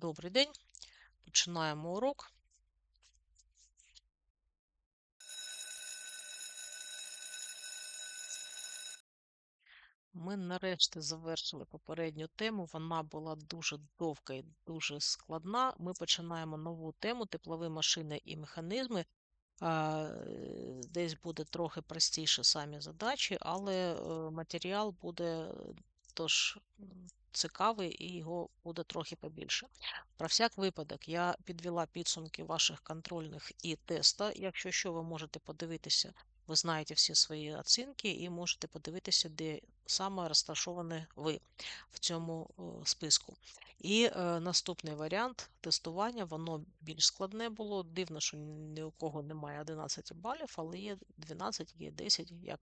Добрий день. Починаємо урок. Ми нарешті завершили попередню тему. Вона була дуже довга і дуже складна. Ми починаємо нову тему теплові машини і механізми. Е, Десь буде трохи простіше самі задачі, але е, матеріал буде тож м, цікавий і його буде трохи побільше. Про всяк випадок я підвела підсумки ваших контрольних і теста. Якщо що, ви можете подивитися, ви знаєте всі свої оцінки і можете подивитися, де саме розташовані ви в цьому е, списку. І е, наступний варіант тестування, воно більш складне було. Дивно, що ні у кого немає 11 балів, але є 12, є 10, як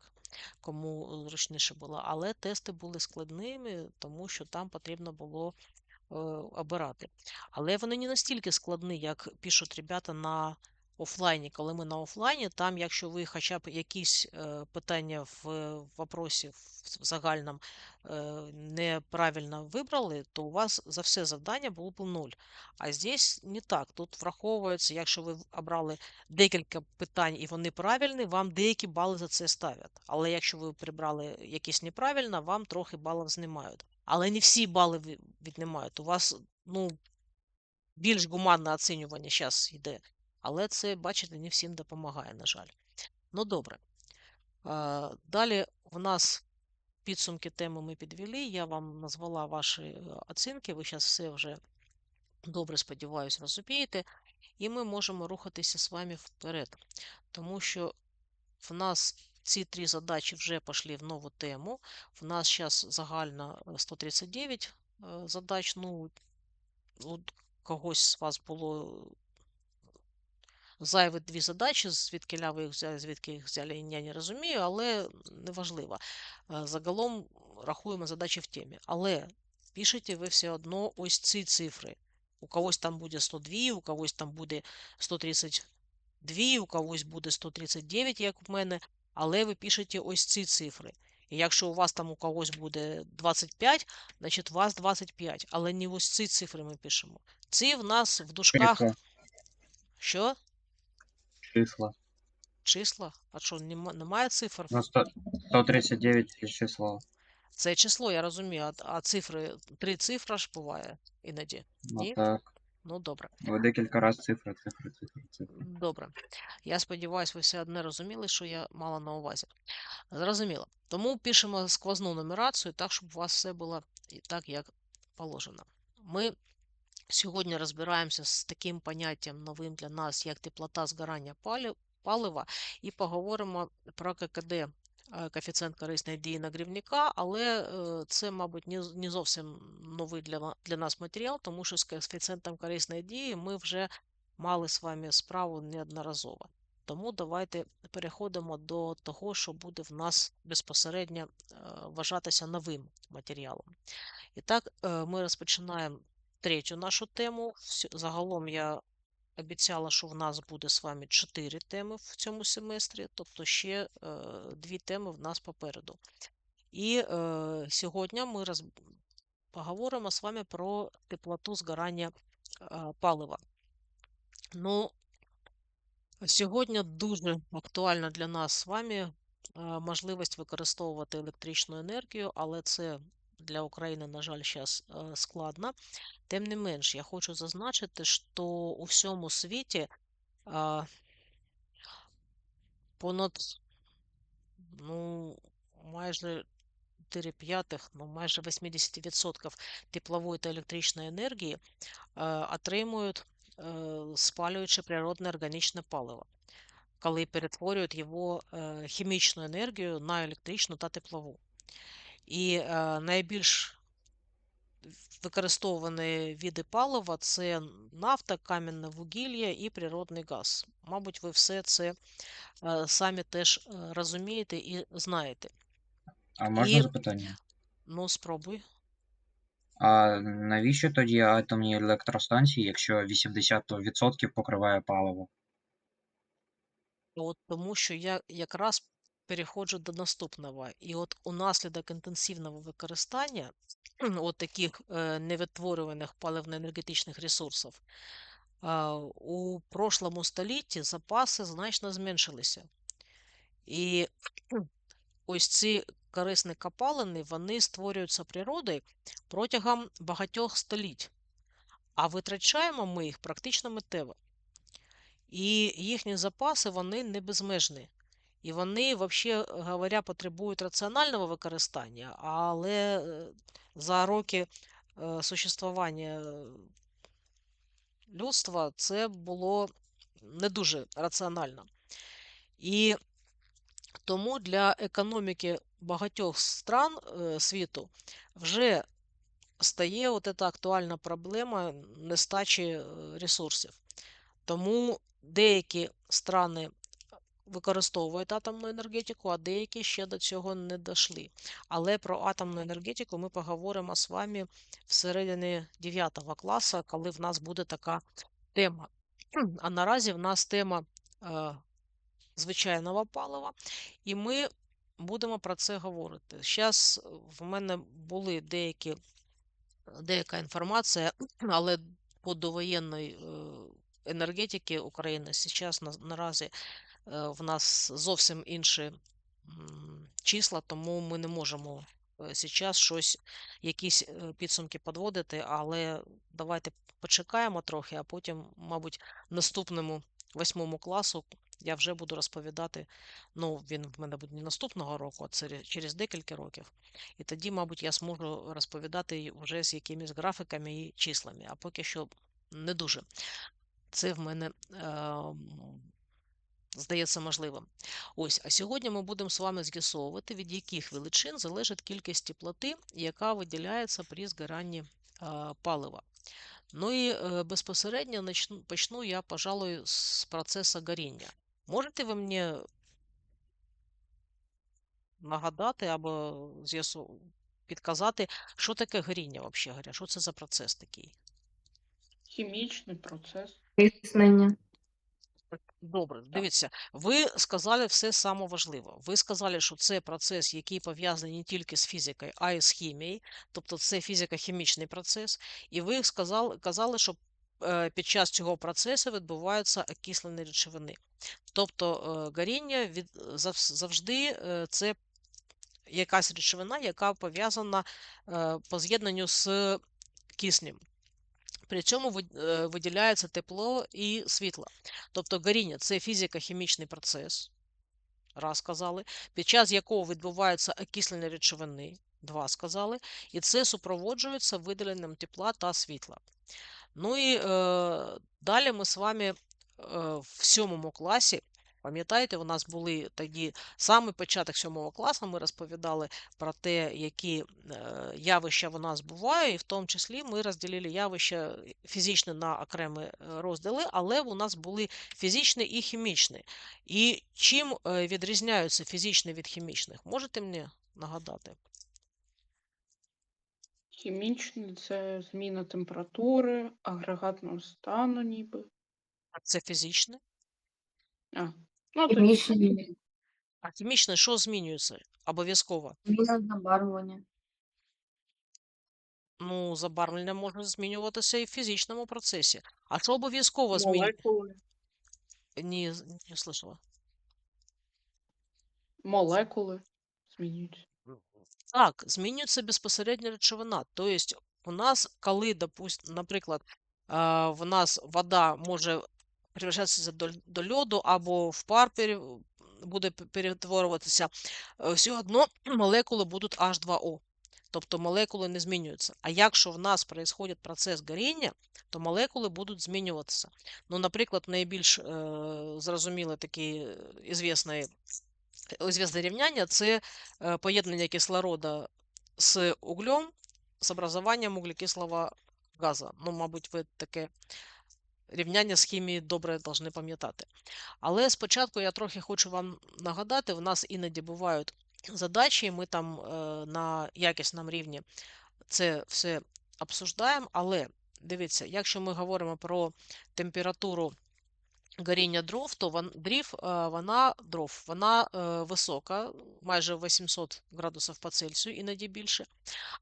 кому зручніше було. Але тести були складними, тому що там потрібно було е, обирати. Але вони не настільки складні, як пишуть ребята на офлайні. Коли ми на офлайні, там, якщо ви хоча б якісь е, питання в вопросі в загальному е, неправильно вибрали, то у вас за все завдання було б нуль. А здесь не так. Тут враховується, якщо ви обрали декілька питань і вони правильні, вам деякі бали за це ставлять. Але якщо ви прибрали якісь неправильно, вам трохи балів знімають. Але не всі бали віднімають. У вас ну, більш гуманне оцінювання зараз йде. Але це, бачите, не всім допомагає, на жаль. Ну, добре. Далі в нас підсумки теми ми підвели. Я вам назвала ваші е, оцінки. Ви зараз все вже добре, сподіваюся, розумієте. І ми можемо рухатися з вами вперед. Тому що в нас ці три задачі вже пішли в нову тему. В нас зараз загально е, 139 е, задач. Ну, у когось з вас було зайві дві задачі, звідки ви їх взяли, звідки їх взяли, я не розумію, але неважливо. Е, Загалом рахуємо задачі в темі. Але пишете ви все одно ось ці цифри. У когось там буде 102, у когось там буде 132, у когось буде 139, як у мене, але ви пишете ось ці цифри. І якщо у вас там у когось буде 25, значить у вас 25, але не ось ці цифри ми пишемо. Ці в нас в дужках. Що? Числа. Числа? А що, нема- немає цифр? Ну, 100, 139 це число. Це число, я розумію, а, а цифри, три цифра ж буває іноді. Ну Ні? так. Ну, добре. Ви декілька разів цифри, цифри, цифри, цифри. Добре. Я сподіваюся, ви все одне розуміли, що я мала на увазі. Зрозуміло. Тому пишемо сквозну нумерацію так, щоб у вас все було і так, як положено. Ми сьогодні розбираємося з таким поняттям новим для нас, як теплота згорання палива, і поговоримо про ККД. е, Коефіцієнт корисної дії нагрівника, але е, це, мабуть, не, зовсім новий для, для нас матеріал, тому що з коефіцієнтом корисної дії ми вже мали з вами справу неодноразово. Тому давайте переходимо до того, що буде в нас безпосередньо е, вважатися новим матеріалом. І так, е, ми розпочинаємо третю нашу тему. Загалом я обіцяла, що в нас буде з вами чотири теми в цьому семестрі, тобто ще е, дві теми в нас попереду. І е, сьогодні ми поговоримо з вами про теплоту згорання е, палива. Ну, сьогодні дуже актуальна для нас з вами можливість використовувати електричну енергію, але це для України, на жаль, зараз складно. Тим не менш, я хочу зазначити, що у всьому світі а, понад ну, майже 4 п'ятих, ну майже 80% теплової та електричної енергії е, отримують, е, спалюючи природне органічне паливо, коли перетворюють його е, хімічну енергію на електричну та теплову. І е, найбільш використовані види палива це нафта, кам'яне вугілля і природний газ. Мабуть, ви все це е, самі теж е, розумієте і знаєте. А можна І- запитання? Ну, спробуй. А навіщо тоді атомні електростанції, якщо 80% покриває паливо? От тому що я якраз переходжу до наступного. І от унаслідок інтенсивного використання от таких е, невитворюваних паливно-енергетичних ресурсів, у прошлому столітті запаси значно зменшилися. І ось ці корисні копалини, вони створюються природою протягом багатьох століть, а витрачаємо ми їх практично миттєво. І їхні запаси вони не безмежні. І вони, взагалі говоря, потребують раціонального використання, але е, за роки е, существування людства це було не дуже раціонально. І тому для економіки багатьох стран е, світу вже стає от ця актуальна проблема нестачі е, ресурсів. Тому деякі страни використовують атомну енергетику, а деякі ще до цього не дійшли. Але про атомну енергетику ми поговоримо з вами всередині 9 класу, коли в нас буде така тема. А наразі в нас тема е, звичайного палива, і ми будемо про це говорити. Зараз в мене були деякі, деяка інформація, але по довоєнної е, енергетики України зараз наразі е, в нас зовсім інші числа, тому ми не можемо зараз щось, якісь е, підсумки підводити, але давайте почекаємо трохи, а потім, мабуть, наступному восьмому класу я вже буду розповідати. Ну, він в мене буде не наступного року, а через декілька років. І тоді, мабуть, я зможу розповідати вже з якимись графіками і числами, а поки що не дуже. Це в мене. Е Здається можливим. Ось, а сьогодні ми будемо з вами з'ясовувати, від яких величин залежить кількість теплоти, яка виділяється при згоранні е, палива. Ну і е, безпосередньо начну, почну я, пожалуй, з процесу горіння. Можете ви мені нагадати або підказати, що таке горіння, взагалі говоря? Що це за процес такий? Хімічний процес. Тиснення. Добре, дивіться, ви сказали все саме важливе. Ви сказали, що це процес, який пов'язаний не тільки з фізикою, а й з хімією, тобто це фізико-хімічний процес. І ви сказали, казали, що е, під час цього процесу відбуваються окислені речовини. Тобто е, горіння від, завжди е, це якась речовина, яка пов'язана по з'єднанню з киснем. При э, виділяється тепло і світло. Тобто горіння це фізико-хімічний процес, раз сказали, під час якого відбувається окислення речовини, два сказали, і це супроводжується виділенням тепла та світла. Ну і е, далі ми з вами е, в сьомому класі Пам'ятаєте, у нас були тоді саме початок сьомого класу, ми розповідали про те, які е, явища в нас бувають, і в тому числі ми розділили явища фізичні на окремі е, розділи, але у нас були фізичні і хімічні. І чим е, відрізняються фізичні від хімічних? Можете мені нагадати? Хімічний це зміна температури, агрегатного стану, ніби. А це фізичне? А, ну, тоді Хімічні. А хімічне що змінюється? Обов'язково. Зміна забарвлення. Ну, забарвлення може змінюватися і в фізичному процесі. А що обов'язково змінюється? молекули. Ні, не слышала. Молекули змінюються. Так, змінюється безпосередньо речовина. Тобто, у нас, коли, допустим, наприклад, а, в нас вода може превращатися до, до льоду або в пар буде перетворюватися, е, все одно молекули будуть H2O. Тобто молекули не змінюються. А якщо в нас відбувається процес горіння, то молекули будуть змінюватися. Ну, наприклад, найбільш е, зрозуміле таке е, ізвісне, ізвісне рівняння це е, поєднання кислорода з углем з образуванням углекислого газу. Ну, мабуть, ви таке рівняння з хімії добре повинні пам'ятати. Але спочатку я трохи хочу вам нагадати, в нас іноді бувають задачі, ми там е, на якісному рівні це все обсуждаємо, але дивіться, якщо ми говоримо про температуру горіння дров, то вон, дрів, е, вона, дров, вона е, висока, майже 800 градусів по Цельсію, іноді більше.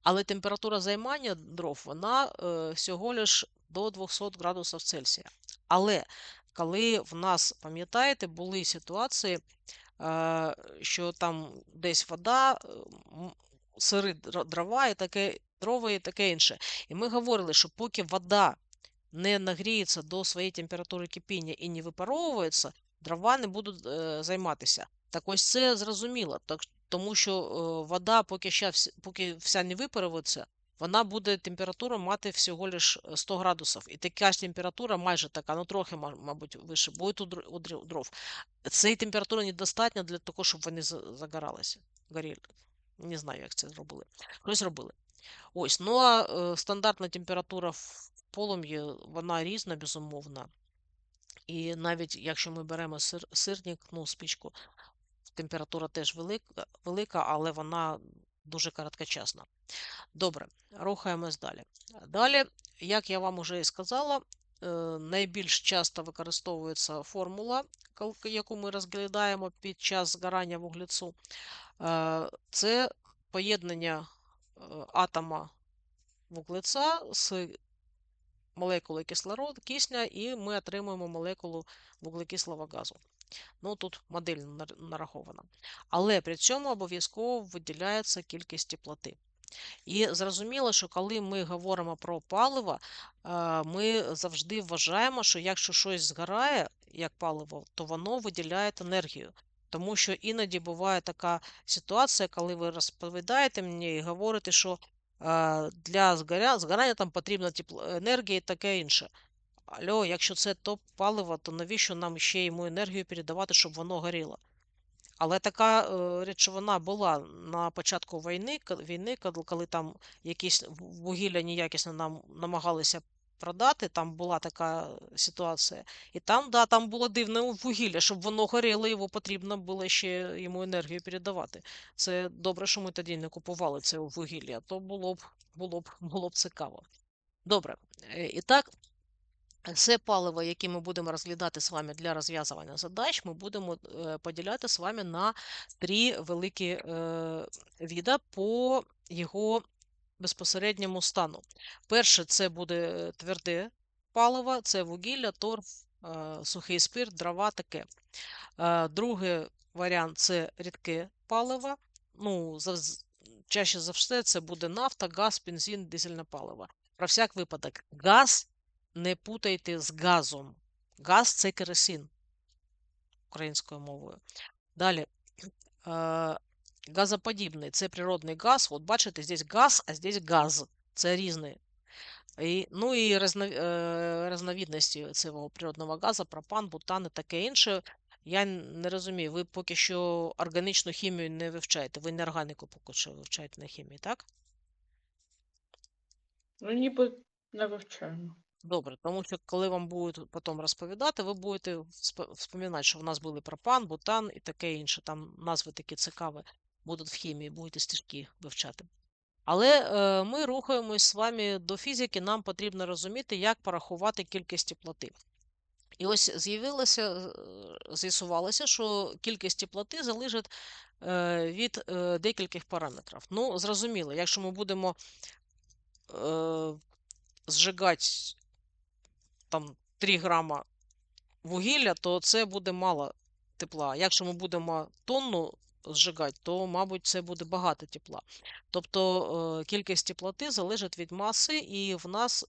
Але температура займання дров, вона всього лиш до 200 градусів Цельсія. Але коли в нас, пам'ятаєте, були ситуації, е, що там десь вода, сири дрова і таке, дрова і таке інше. І ми говорили, що поки вода не нагріється до своєї температури кипіння і не випаровується, дрова не будуть е, займатися. Так ось це зрозуміло, так, тому що е, вода, поки, вс- поки вся не випарується, вона буде температуру мати всього лиш 100 градусів. І така ж температура майже така, ну трохи, мабуть, вище, буде у дров-. Цієї температури недостатньо для того, щоб вони за- загоралися. Горіли. Не знаю, як це зробили. Хтось зробили. Ось, ну а е, стандартна температура в полум'ї, вона різна, безумовно. І навіть якщо ми беремо сир, сирник, ну, спічку, температура теж велика, велика, але вона дуже короткочасна. Добре, рухаємось далі. Далі, як я вам уже і сказала, е, найбільш часто використовується формула, яку ми розглядаємо під час згорання вуглецю. Е, Це поєднання е, атома вуглеця з молекулою кислороду, кисня, і ми отримуємо молекулу вуглекислого газу. Ну, тут модель нарахована. Але при цьому обов'язково виділяється кількість теплоти. І зрозуміло, що коли ми говоримо про паливо, е, ми завжди вважаємо, що якщо щось згорає як паливо, то воно виділяє енергію. Тому що іноді буває така ситуація, коли ви розповідаєте мені і говорите, що е, для згорання там потрібна енергія і таке інше. Алло, якщо це топ паливо, то навіщо нам ще йому енергію передавати, щоб воно горіло? Але така е, речовина була на початку війни, війни, коли, там якісь вугілля неякісне нам намагалися продати, там була така ситуація. І там, да, там було дивне вугілля, щоб воно горіло, його потрібно було ще йому енергію передавати. Це добре, що ми тоді не купували це вугілля, то було б, було б, було б цікаво. Добре. е, І так, це паливо, яке ми будемо розглядати з вами для розв'язування задач, ми будемо е, поділяти з вами на три великі е, віда по його безпосередньому стану. Перше, це буде тверде паливо, це вугілля, торф, е, сухий спирт, дрова, таке. Другий варіант це рідке паливо. Ну, чаще за все це буде нафта, газ, бензин, дизельне паливо. Про всяк випадок, газ не путайте з газом. Газ це керосин українською мовою. Далі. Е, газоподібний це природний газ. От бачите, здесь газ, а здесь газ. Це різні. І, ну і різно, е, різновідності цього природного газу, пропан, бутан і таке інше. Я не розумію, ви поки що органічну хімію не вивчаєте, ви не органіку поки що вивчаєте на хімії, так? Ну, ніби не вивчаємо. Добре, тому що коли вам будуть потім розповідати, ви будете всп- вспоминати, що в нас були пропан, бутан і таке інше. Там назви такі цікаві будуть в хімії, будете стежки вивчати. Але е, ми рухаємось з вами до фізики, нам потрібно розуміти, як порахувати кількість теплоти. І ось з'явилося, з'ясувалося, що кількість теплоти залежить е, від е, декількох параметрів. Ну, зрозуміло, якщо ми будемо е, зжигати там 3 грама вугілля, то це буде мало тепла. Якщо ми будемо тонну зжигати, то, мабуть, це буде багато тепла. Тобто е, кількість теплоти залежить від маси, і в нас,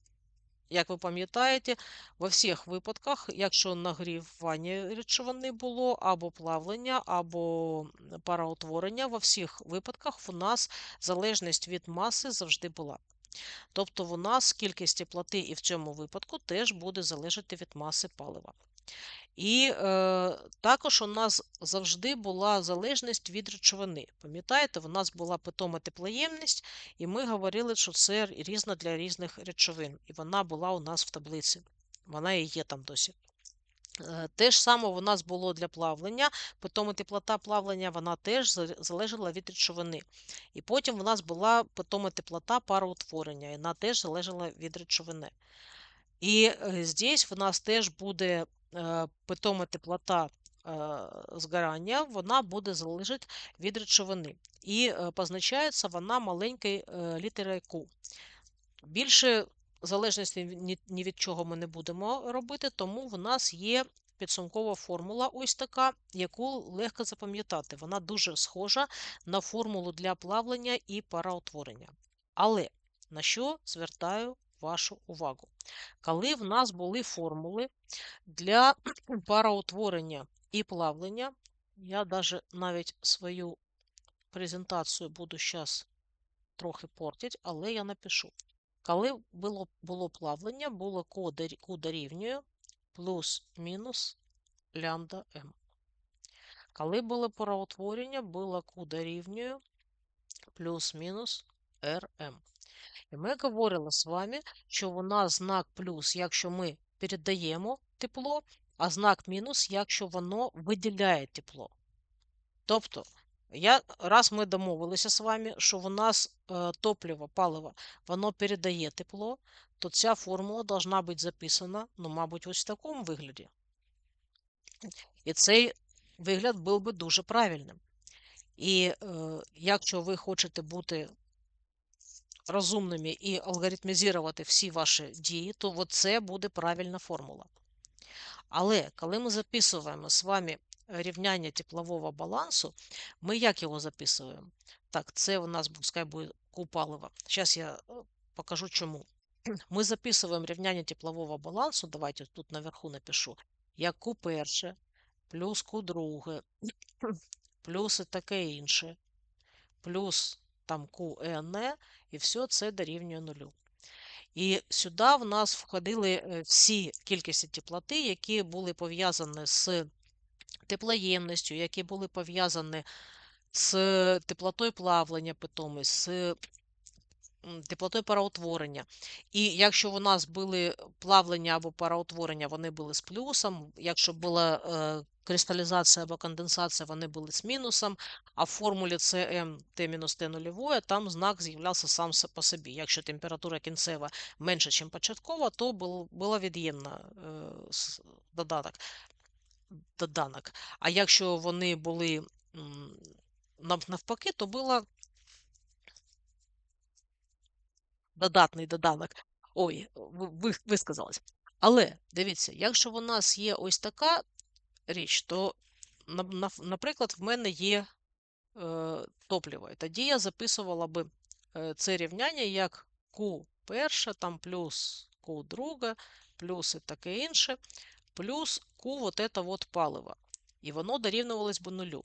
як ви пам'ятаєте, во всіх випадках, якщо нагрівання речовини було, або плавлення, або пароутворення, во всіх випадках в нас залежність від маси завжди була. Тобто у нас кількість теплоти і в цьому випадку теж буде залежати від маси палива. І е, також у нас завжди була залежність від речовини. Пам'ятаєте, у нас була питома теплоємність, і ми говорили, що це різна для різних речовин. І вона була у нас в таблиці. Вона і є там досі. Е, Те ж саме у нас було для плавлення, питома теплота плавлення вона теж залежала від речовини. І потім у нас була питома теплота пароутворення, і вона теж залежала від речовини. І е, здесь в нас теж буде е, питома теплота згорання, вона буде залежати від речовини. І позначається вона маленькою літерою Q. Більше залежності ні, від чого ми не будемо робити, тому в нас є підсумкова формула, ось така, яку легко запам'ятати. Вона дуже схожа на формулу для плавлення і параутворення. Але на що звертаю вашу увагу? Коли в нас були формули для параутворення і плавлення, я даже навіть свою презентацію буду зараз трохи портити, але я напишу. Коли було, було плавлення, було Q дорівнює плюс-мінус лямбда М. Коли було параутворення, було Q дорівнює плюс-мінус РМ. І ми говорили з вами, що у нас знак плюс, якщо ми передаємо тепло, а знак мінус, якщо воно виділяє тепло. Тобто, я, раз ми домовилися з вами, що у нас е, топливо, паливо, воно передає тепло, то ця формула должна бути записана, ну, мабуть, ось в такому вигляді. І цей вигляд був би дуже правильним. І е, якщо ви хочете бути розумними і алгоритмізувати всі ваші дії, то це буде правильна формула. Але коли ми записуємо з вами рівняння теплового балансу, ми як його записуємо? Так, це у нас пускай буде Q палива. Зараз я е, покажу чому. Ми записуємо рівняння теплового балансу, давайте тут наверху напишу, як Q перше, плюс Q друге, плюс і таке інше, плюс там QN, і все це дорівнює нулю. І сюди в нас входили е, всі кількості теплоти, які були пов'язані з теплоємністю, які були пов'язані з теплотою плавлення питоми, з теплотою параутворення. І якщо у нас були плавлення або параутворення, вони були з плюсом. Якщо була е, кристалізація або конденсація, вони були з мінусом. А в формулі Cm T-T нульове, там знак з'являвся сам по собі. Якщо температура кінцева менша, ніж початкова, то бул- була від'ємна е, додаток. Доданок. А якщо вони були навпаки, то була додатний доданок. Ой, ви, ви, висказалась. Але дивіться, якщо у нас є ось така річ, то, на- на- наприклад, в мене є е, топливо. І тоді я записувала би е, це рівняння як Q перше, там плюс Q друге, плюс і таке інше, плюс Q вот это вот паливо. І воно дорівнювалось би нулю.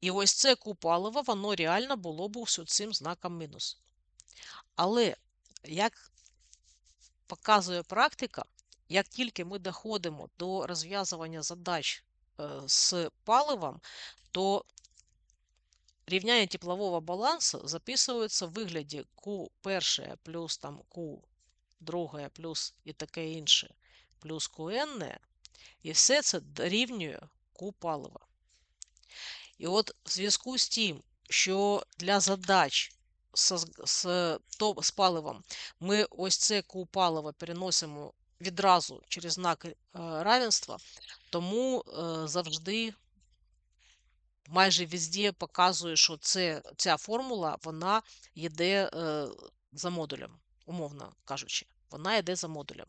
І ось це Q паливо, воно реально було б цим знаком мінус. Але, як показує практика, як тільки ми доходимо до розв'язування задач е, з паливом, то рівняння теплового балансу записується в вигляді Q перше плюс там Q друге плюс і таке інше, плюс QN, і все це дорівнює Q палива. І от в зв'язку з тим, що для задач з, з, з паливом ми ось це Q переносимо відразу через знак е, равенства, тому е, завжди майже везде показує, що це, ця формула вона йде е, за модулем, умовно кажучи. Вона йде за модулем.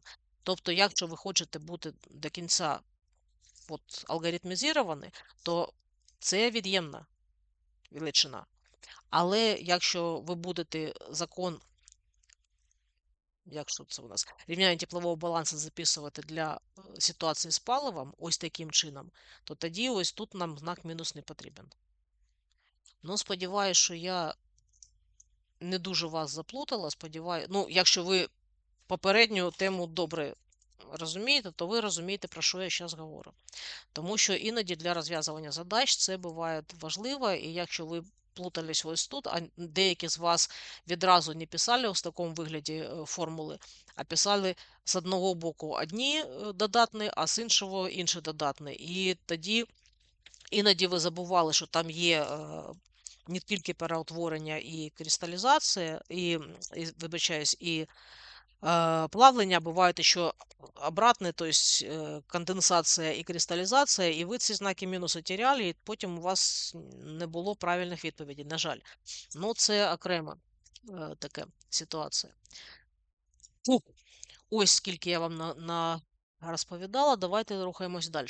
Тобто, якщо ви хочете бути до кінця от, алгоритмізовані, то це від'ємна величина. Але якщо ви будете закон, якщо це у нас рівняння теплового балансу записувати для е, ситуації з паливом, ось таким чином, то тоді ось тут нам знак мінус не потрібен. Ну, сподіваюся, що я не дуже вас заплутала. Сподіваюся, ну, якщо ви попередню тему добре розумієте, то ви розумієте, про що я зараз говорю. Тому що іноді для розв'язування задач це буває важливо, і якщо ви плутались ось тут, а деякі з вас відразу не писали в такому вигляді е, формули, а писали з одного боку одні е, додатні, а з іншого інші додатні. І тоді іноді ви забували, що там є е, не тільки переутворення і кристалізація, і, і вибачаюсь, і Э, Плавлення бувають ще обратне, тобто е, конденсація і кристалізація, і ви ці знаки мінуси теряли, і потім у вас не було правильних відповідей, на жаль. Ну, це окрема е, така ситуація. Ось скільки я вам на, на розповідала, давайте рухаємось далі.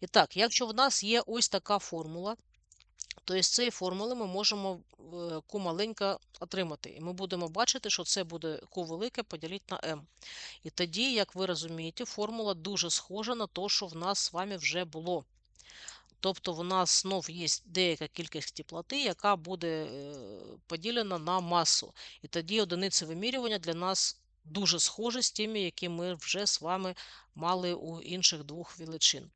І так, якщо в нас є ось така формула, то із цієї формули ми можемо е, Q маленька отримати. І ми будемо бачити, що це буде Q велике поділити на m. І тоді, як ви розумієте, формула дуже схожа на те, що в нас з вами вже було. Тобто в нас знов є деяка кількість теплоти, яка буде е, поділена на масу. І тоді одиниці вимірювання для нас дуже схожі з тими, які ми вже з вами мали у інших двох величин.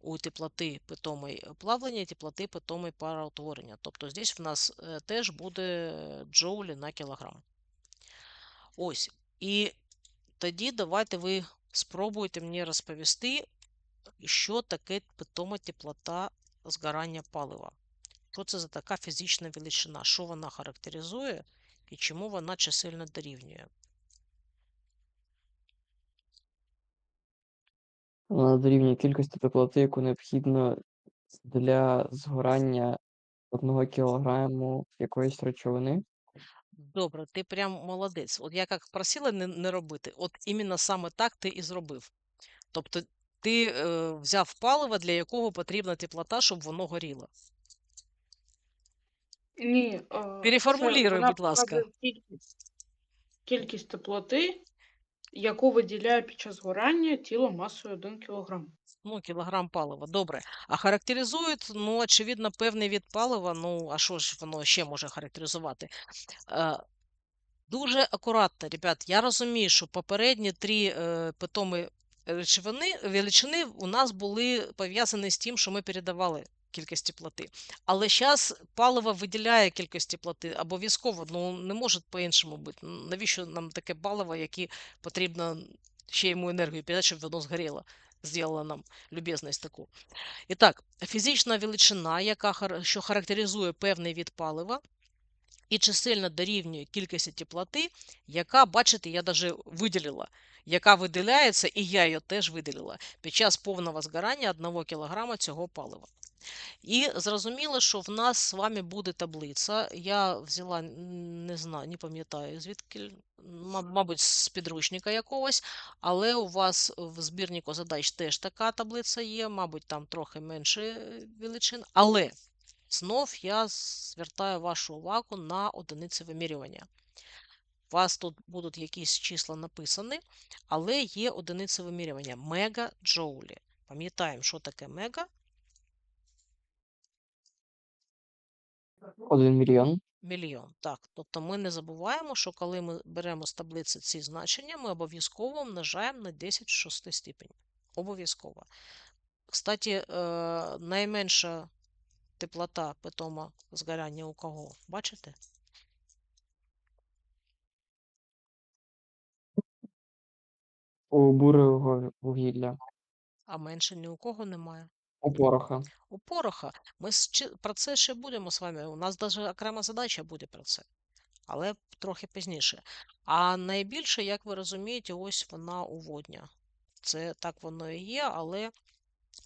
У теплоти питомої плавлення і теплоти питомої пароутворення. Тобто здесь в нас е, теж буде джоулі на кілограм. Ось. І тоді давайте ви спробуйте мені розповісти, що таке питома теплота згорання палива. Що це за така фізична величина? Що вона характеризує і чому вона чисельно дорівнює? Вона дорівнює кількості теплоти, яку необхідно для згорання одного кілограму якоїсь речовини. Добре, ти прям молодець. От я як просила не, не робити, от іменно саме так ти і зробив. Тобто ти е, взяв паливо, для якого потрібна теплота, щоб воно горіло. Ні, е, Переформулюй, це вона будь ласка. показує Кількість, кількість теплоти, яку виділяє під час згорання тіло масою 1 кг. Ну, кілограм палива, добре. А характеризують, ну, очевидно, певний від палива. Ну, а що ж воно ще може характеризувати? Е, дуже акуратно, ребят. Я розумію, що попередні три е, речовини, величини у нас були пов'язані з тим, що ми передавали кількість теплоти. Але зараз паливо виділяє кількість теплоти обов'язково, ну не може по-іншому бути. Навіщо нам таке паливо, яке потрібно ще йому енергію передати, щоб воно згоріло, Зробила нам любезність таку. І так, фізична величина, яка що характеризує певний від палива, і чисельно дорівнює кількості теплоти, яка, бачите, я навіть виділила, яка виділяється, і я її теж виділила під час повного згорання 1 кг цього палива. І зрозуміло, що в нас з вами буде таблиця. Я взяла, не знаю, не пам'ятаю звідки, мабуть, з підручника якогось, але у вас в збірнику задач теж така таблиця є, мабуть, там трохи менше е, величин. Але знов я звертаю вашу увагу на одиниці вимірювання. У вас тут будуть якісь числа написані, але є одиниці вимірювання мегаджоулі. Пам'ятаємо, що таке мега. Один мільйон. Мільйон. Так, тобто ми не забуваємо, що коли ми беремо з таблиці ці значення, ми обов'язково множаємо на 10 в шостій степені. Обов'язково. Кстати, е, найменша теплота питома згоряння у кого? Бачите? У бурого вугілля. А менше ні у кого немає. У пороха. У пороха. Ми про це ще будемо з вами. У нас навіть окрема задача буде про це. Але трохи пізніше. А найбільше, як ви розумієте, ось вона уводня. Це так воно і є, але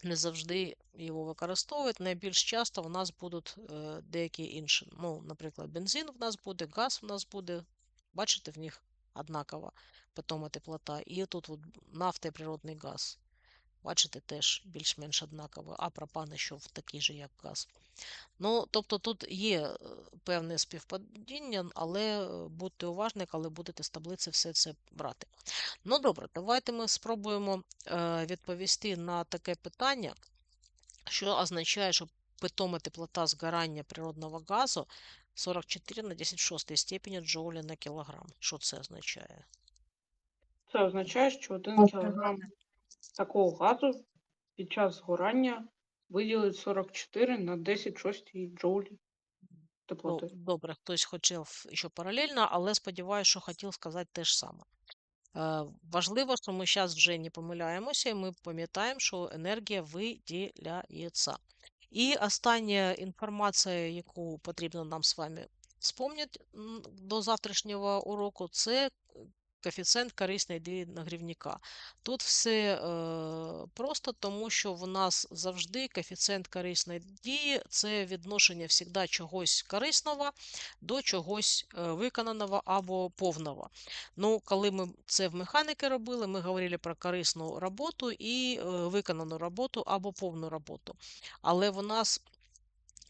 не завжди його використовують. Найбільш часто в нас будуть е, деякі інші. Ну, наприклад, бензин в нас буде, газ в нас буде. Бачите, в них однакова питома теплота. І тут от нафта і природний газ. Бачите, теж більш-менш однаково, а пропан ще в такий же, як газ. Ну, тобто тут є е, певне співпадіння, але е, будьте уважні, коли будете з таблиці все це брати. Ну, добре, давайте ми спробуємо е, відповісти на таке питання, що означає, що питома теплота згорання природного газу 44 на 10 в 6 степені джоулі на кілограм. Що це означає? Це означає, що 1 Ага. Такого газу під час згорання виділить 44 на 10 шостій джоулі Ну, теплоти. добре, хтось хотів ще паралельно, але сподіваюся, що хотів сказати те ж саме. Е, Важливо, що ми зараз вже не помиляємося, і ми пам'ятаємо, що енергія виділяється. І остання інформація, яку потрібно нам з вами спомнити до завтрашнього уроку, це коефіцієнт корисної дії нагрівника. Тут все е, просто, тому що в нас завжди коефіцієнт корисної дії це відношення завжди чогось корисного до чогось е, виконаного або повного. Ну, коли ми це в механіки робили, ми говорили про корисну роботу і е, виконану роботу або повну роботу. Але в нас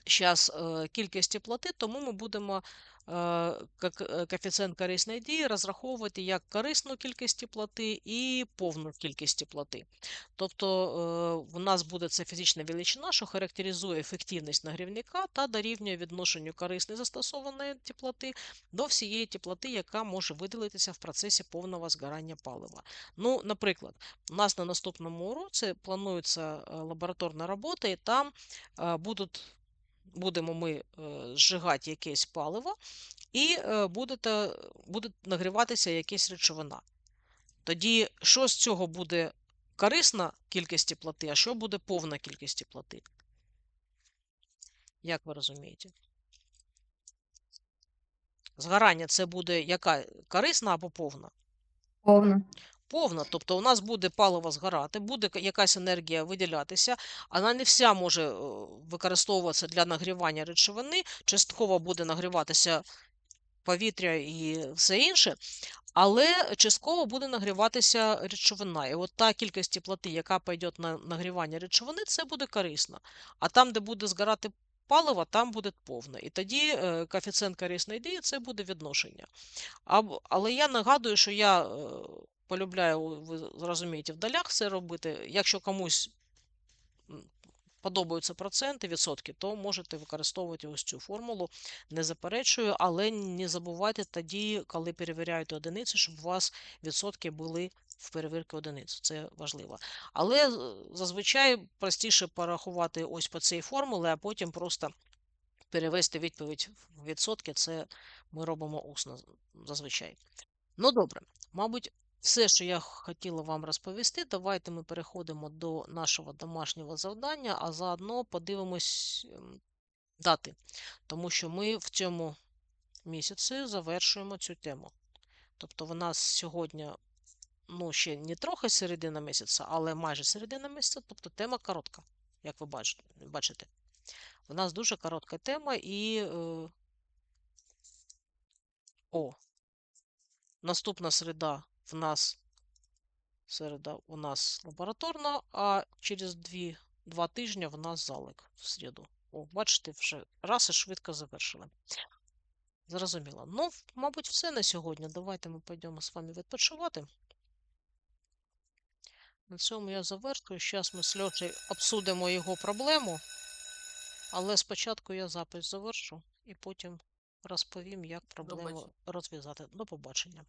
зараз кількість теплоти, тому ми будемо е, е, коефіцієнт корисної дії розраховувати як корисну кількість теплоти і повну кількість теплоти. Тобто е, в нас буде це фізична величина, що характеризує ефективність нагрівника та дорівнює відношенню корисної застосованої теплоти до всієї теплоти, яка може виділитися в процесі повного згорання палива. Ну, наприклад, у нас на наступному уроці планується лабораторна робота, і там будуть будемо ми е, зжигати якесь паливо, і е, будете, буде нагріватися якась речовина. Тоді що з цього буде корисна кількість теплоти, а що буде повна кількість теплоти? Як ви розумієте? Згорання це буде яка корисна або повна? Повна. Повна. Тобто у нас буде паливо згорати, буде якась енергія виділятися, вона не вся може е, використовуватися для нагрівання речовини, частково буде нагріватися повітря і все інше, але частково буде нагріватися речовина. І от та кількість теплоти, яка пойде на нагрівання речовини, це буде корисно. А там, де буде згорати паливо, там буде повне. І тоді е, коефіцієнт корисної дії це буде відношення. Але я нагадую, що я е, полюбляю, ви зрозумієте, в долях це робити. Якщо комусь подобаються проценти, відсотки, то можете використовувати ось цю формулу. Не заперечую, але не забувайте тоді, коли перевіряєте одиниці, щоб у вас відсотки були в перевірки одиниць. Це важливо. Але зазвичай простіше порахувати ось по цій формулі, а потім просто перевести відповідь в відсотки. Це ми робимо усно зазвичай. Ну, добре, мабуть, все, що я хотіла вам розповісти. Давайте ми переходимо до нашого домашнього завдання, а заодно подивимось ем, дати, тому що ми в цьому місяці завершуємо цю тему. Тобто, в нас сьогодні, ну, ще не трохи середина місяця, але майже середина місяця, тобто тема коротка, як ви бачите. У нас дуже коротка тема і. Е... О, Наступна середа в нас середа у нас лабораторна, а через дві, два тижні в нас залик в середу. О, бачите, вже раз і швидко завершили. Зрозуміло. Ну, мабуть, все на сьогодні. Давайте ми підемо з вами відпочивати. На цьому я завершую. Зараз ми з Льошею обсудимо його проблему. Але спочатку я запис завершу і потім розповім, як проблему розв'язати. До побачення.